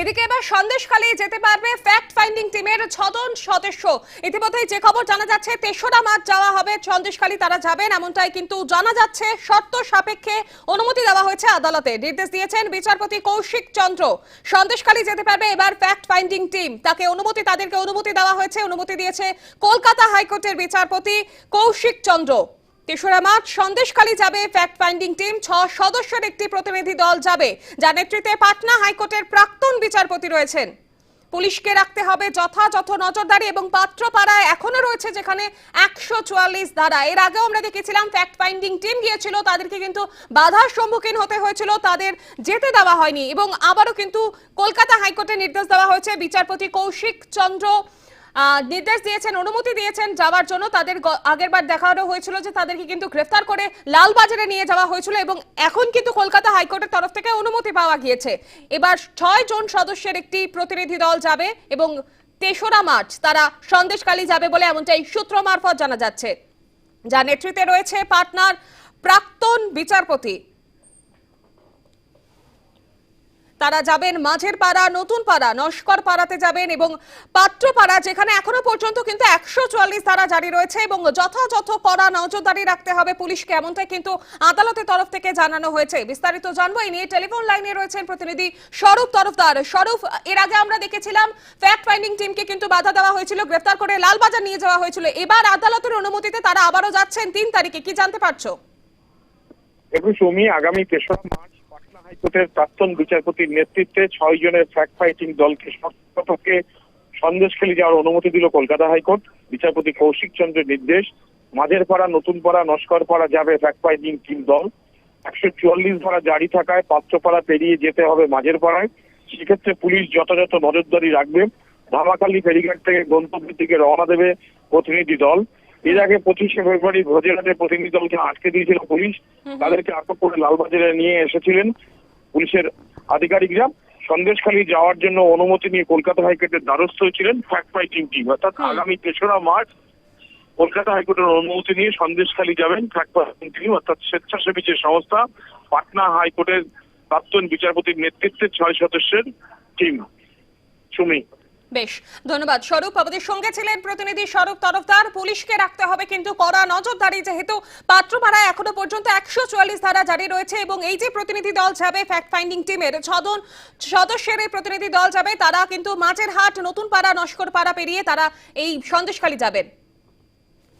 এদিকে এবার সন্দেশখালী যেতে পারবে ফ্যাক্ট ফাইন্ডিং টিমের ছজন সদস্য। ইতিমধ্যে যে খবর জানা যাচ্ছে, তেসরা মার্চ যাওয়া হবে, সন্দেশখালী তারা যাবেন, এমনটাই কিন্তু জানা যাচ্ছে। শর্ত সাপেক্ষে অনুমতি দেওয়া হয়েছে আদালতে। নির্দেশ দিয়েছেন বিচারপতি কৌশিক চন্দ্র। সন্দেশখালী যেতে পারবে এবার ফ্যাক্ট ফাইন্ডিং টিম তাকে অনুমতি, তাদেরকে অনুমতি দেওয়া হয়েছে। অনুমতি দিয়েছে কলকাতা হাইকোর্টের বিচারপতি কৌশিক চন্দ্র। তেসরা মার্চ সন্দেশখালী যাবে ফ্যাক্ট ফাইন্ডিং টিম ছ সদস্যের একটি প্রতিনিধি দল যাবে। যার নেতৃত্বে পাটনা হাইকোর্টের প্রাক্তন বিচারপতি রয়েছেন। পুলিশকে রাখতে হবে যথাযথ নজরদারি এবং পাত্রপাড়ায় এখনও রয়েছে যেখানে একশো চুয়াল্লিশ ধারা। এর আগেও আমরা দেখেছিলাম ফ্যাক্ট ফাইন্ডিং টিম গিয়েছিল, তাদেরকে কিন্তু বাধার সম্মুখীন হতে হয়েছিল, তাদের যেতে দেওয়া হয়নি। এবং আবারও কিন্তু কলকাতা হাইকোর্টে নির্দেশ দেওয়া হয়েছে। বিচারপতি কৌশিক চন্দ্র নির্দেশ দিয়েছেন, অনুমতি দিয়েছেন যাওয়ার জন্য। তাদের গ- আগেরবার দেখানো হয়েছিল যে তাদেরকে কিন্তু গ্রেফতার করে লালবাজারে নিয়ে যাওয়া হয়েছিল এবং এখন কিন্তু কলকাতা হাইকোর্টের তরফ থেকে অনুমতি পাওয়া গিয়েছে। এবার ছয় জন সদস্যের একটি প্রতিনিধি দল যাবে এবং তেসরা মার্চ তারা সন্দেশকালী যাবে বলে এমনটাই সূত্র মারফত জানা যাচ্ছে। যা নেতৃত্বে রয়েছে পাটনার প্রাক্তন বিচারপতি তারা যাবেন মাঝের পাড়া, নতুন পাড়া, নস্কর পাড়াতে যাবেন এবং পাত্রপাড়া যেখানে এখনও পর্যন্ত কিন্তু একশো চুয়াল্লিশ ধারা জারি রয়েছে এবং যথাযথ কড়া নজরদারি রাখতে হবে পুলিশকে এমনটাই কিন্তু আদালতের তরফ থেকে জানানো হয়েছে। বিস্তারিত জানব এই নিয়ে টেলিফোন লাইনে রয়েছেন প্রতিনিধি স্বরূপ তরফদার। স্বরূপ, এর আগে আমরা দেখেছিলাম ফ্যাক্ট ফাইন্ডিং টিমকে কিন্তু বাধা দেওয়া হয়েছিল, গ্রেফতার করে লালবাজার নিয়ে যাওয়া হয়েছিল। এবার আদালতের অনুমতিতে তারা আবারও যাচ্ছেন তিন তারিখে, কি জানতে পারছ? দেখুন, সৌমি, আগামী তেসরা মার্চ হাইকোর্টের প্রাক্তন বিচারপতির নেতৃত্বে ছয় জনের ফ্যাক্ট ফাইটিং দলকে শর্তকে সন্দেশখালী যাওয়ার অনুমতি দিল কলকাতা হাইকোর্ট। বিচারপতি কৌশিক চন্দ্রের নির্দেশ। মাঝের পাড়া নতুন পাড়া নস্কর পাড়া যাবে ফ্যাক্ট ফাইটিং টিম দল। একশো চুয়াল্লিশ ধারা জারি থাকায় পাত্রপাড়া পেরিয়ে যেতে হবে মাঝের পাড়ায়। সেক্ষেত্রে পুলিশ যথাযথ নজরদারি রাখবে। ধামাখালী ফেরিঘাট থেকে গন্তব্যের দিকে রওনা দেবে প্রতিনিধি দল। এর আগে পঁচিশে ফেব্রুয়ারি ভোজেরহাটে প্রতিনিধি দলকে আটকে দিয়েছিল পুলিশ। তাদেরকে আটক করে লালবাজারে নিয়ে এসেছিলেন। পুলিশের আধিকারিকরা সন্দেশখালী যাওয়ার জন্য অনুমতি নিয়ে কলকাতা হাইকোর্টের দ্বারস্থ হয়েছিলেন ফ্যাক্ট ফাইটিং টিম অর্থাৎ আগামী তেসরা মার্চ কলকাতা হাইকোর্টের অনুমতি নিয়ে সন্দেশখালী যাবেন ফ্যাক্ট ফাইটিং টিম অর্থাৎ স্বেচ্ছাসেবী যে সংস্থা পাটনা হাইকোর্টের প্রাক্তন বিচারপতির নেতৃত্বে ছয় সদস্যের টিম সুমি। বেশ, ধন্যবাদ। স্বরূপ, আমাদের সঙ্গে ছিলেন প্রতিনিধি স্বরূপ তরফদার। পুলিশকে রাখতে হবে কিন্তু কড়া নজরদারি, যেহেতু পাত্রপাড়ায় এখনও পর্যন্ত একশো চুয়াল্লিশ ধারা জারি রয়েছে এবং এই যে প্রতিনিধি দল যাবে ফ্যাক্ট ফাইন্ডিং টিমের ছজন সদস্যের এই প্রতিনিধি দল যাবে, তারা কিন্তু মাঝের হাট নতুন পাড়া নস্কর পাড়া পেরিয়ে তারা এই সন্দেশখালী যাবেন।